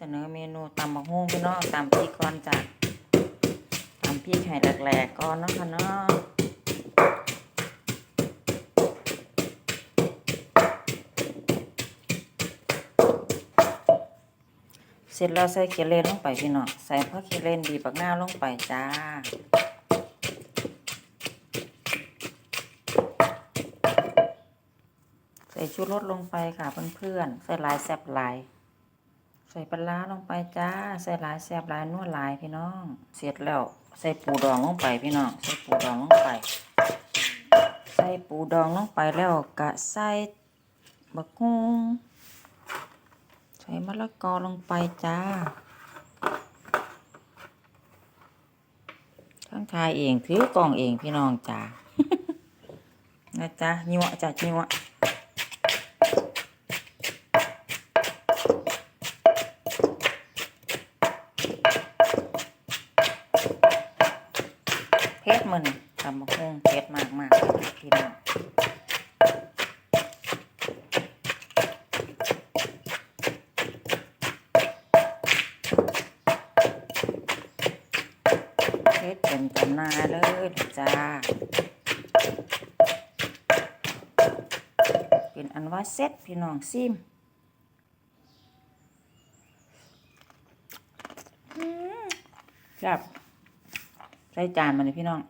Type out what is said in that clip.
เสนอเมนูตำบักฮุ่งพี่น้องตำพริกก่อนจ้ะตำพริกให้แหลกๆก่อนนะคะเนาะเสร็จแล้วใส่เกล็ดลงไปพี่น้องใส่ผักเกล็ดดีปักหน้าลงไปจ้าใส่ชูรสลงไปค่ะเพื่อนๆใส่ลายแซบลาย ใส่ปลาลงไปจ้า ใส่หลายแซ่บหลายนวดหลายพี่น้อง เสร็จแล้ว ใส่ปูดองลงไปพี่น้อง ใส่ปูดองลงไป ใส่ปูดองลงไปแล้วก็ใส่บักฮุงใส่มะละกอลงไปจ้าทั้งทายเองถือกล่องเองพี่น้องจ้านะจ๊ะยั่วจ้ะยั่วเพชรมันตำมะฮุ่งเพชรมากมากๆเลยพี่น้องเพชรเป็นตำนาเลยจ้า เป็นอันว่าเซ็ตพี่น้องซิมอืมครับ ใส่จานมาเลยพี่น้อง